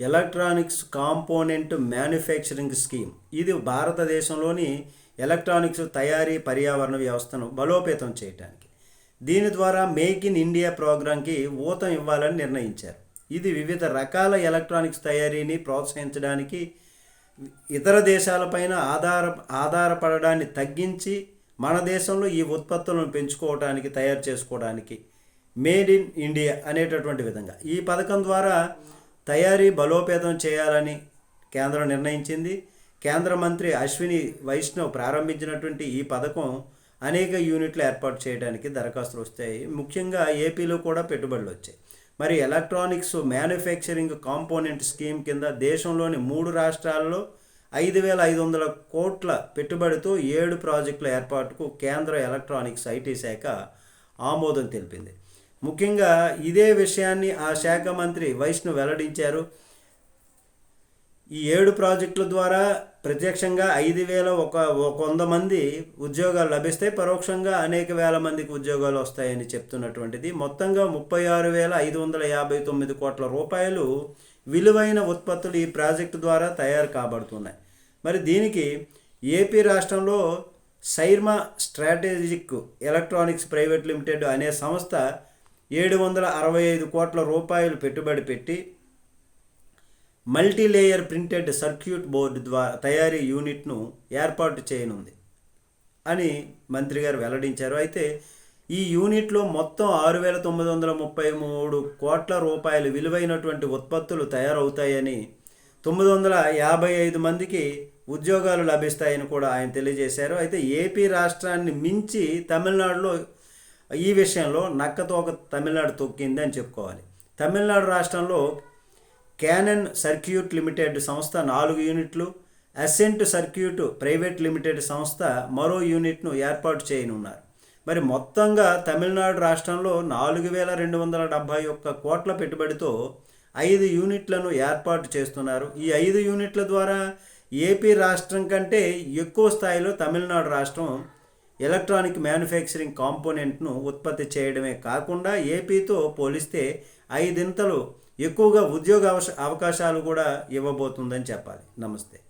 Electronics component manufacturing scheme. ఇది భారతదేశంలోని electronics తయారీ పర్యావరణ వ్యవస్థను బలోపేతం చేయడానికి దీని ద్వారా మేక్ ఇన్ ఇండియా ప్రోగ్రాంకి ఊతం ఇవ్వాలని నిర్ణయించారు. ఇది వివిధ రకాల ఎలక్ట్రానిక్స్ తయారీని ప్రోత్సహించడానికి ఇతర దేశాలపైన ఆధార ఆధారపడడాన్ని తగ్గించి మన దేశంలో ఈ ఉత్పత్తులను పెంచుకోవడానికి తయారు చేసుకోవడానికి మేడ్ ఇన్ ఇండియా అనేటటువంటి విధంగా. ఈ పథకం ద్వారా తయారీ బలోపేతం చేయాలని కేంద్రం నిర్ణయించింది. కేంద్ర మంత్రి అశ్విని వైష్ణవ్ ప్రారంభించినటువంటి ఈ పథకం అనేక యూనిట్లు ఏర్పాటు చేయడానికి దరఖాస్తులు వస్తాయి. ముఖ్యంగా ఏపీలో కూడా పెట్టుబడులు వచ్చాయి. మరి ఎలక్ట్రానిక్స్ మ్యానుఫ్యాక్చరింగ్ కాంపోనెంట్ స్కీమ్ కింద దేశంలోని మూడు రాష్ట్రాల్లో ఐదు వేల ఐదు వందల కోట్ల పెట్టుబడితో ఏడు ప్రాజెక్టుల ఏర్పాటుకు కేంద్ర ఎలక్ట్రానిక్స్ ఐటీ శాఖ ఆమోదం తెలిపింది. ముఖ్యంగా ఇదే విషయాన్ని ఆ శాఖ మంత్రి వైష్ణు వెల్లడించారు. ఈ ఏడు ప్రాజెక్టుల ద్వారా ప్రత్యక్షంగా ఐదు వేల ఒక ఒక వంద మంది ఉద్యోగాలు లభిస్తాయి పరోక్షంగా అనేక వేల మందికి ఉద్యోగాలు వస్తాయని చెప్తున్నటువంటిది. మొత్తంగా ముప్పై ఆరు వేల ఐదు వందల యాభై తొమ్మిది కోట్ల రూపాయలు విలువైన ఉత్పత్తులు ఈ ప్రాజెక్టు ద్వారా తయారు కాబడుతున్నాయి. మరి దీనికి ఏపీ రాష్ట్రంలో Syrma strategic electronics private limited అనే సంస్థ ఏడు వందల అరవై ఐదు కోట్ల రూపాయలు పెట్టుబడి పెట్టి మల్టీలేయర్ ప్రింటెడ్ సర్క్యూట్ బోర్డు ద్వారా తయారీ యూనిట్ను ఏర్పాటు చేయనుంది అని మంత్రి గారు వెల్లడించారు. అయితే ఈ యూనిట్లో మొత్తం ఆరు వేల తొమ్మిది వందల ముప్పై మూడు కోట్ల రూపాయలు విలువైనటువంటి ఉత్పత్తులు తయారవుతాయని తొమ్మిది వందల యాభై ఐదు మందికి ఉద్యోగాలు లభిస్తాయని కూడా ఆయన తెలియజేశారు. అయితే ఏపీ రాష్ట్రాన్ని మించి తమిళనాడులో ఈ విషయంలో నక్కతోక తమిళనాడు తొక్కింది అని చెప్పుకోవాలి. తమిళనాడు రాష్ట్రంలో క్యానన్ సర్క్యూట్ లిమిటెడ్ సంస్థ నాలుగు యూనిట్లు అసెంట్ సర్క్యూట్ ప్రైవేట్ లిమిటెడ్ సంస్థ మరో యూనిట్ను ఏర్పాటు చేయనున్నారు. మరి మొత్తంగా తమిళనాడు రాష్ట్రంలో నాలుగు వేల రెండు వందల డెబ్భై ఒక్క కోట్ల పెట్టుబడితో ఐదు యూనిట్లను ఏర్పాటు చేస్తున్నారు. ఈ ఐదు యూనిట్ల ద్వారా ఏపీ రాష్ట్రం కంటే ఎక్కువ స్థాయిలో తమిళనాడు రాష్ట్రం ఎలక్ట్రానిక్ మ్యానుఫ్యాక్చరింగ్ కాంపోనెంట్ను ఉత్పత్తి చేయడమే కాకుండా ఏపీతో పోలిస్తే ఐదింతలు ఎక్కువగా ఉద్యోగ అవకాశాలు కూడా ఇవ్వబోతుందని చెప్పాలి. నమస్తే.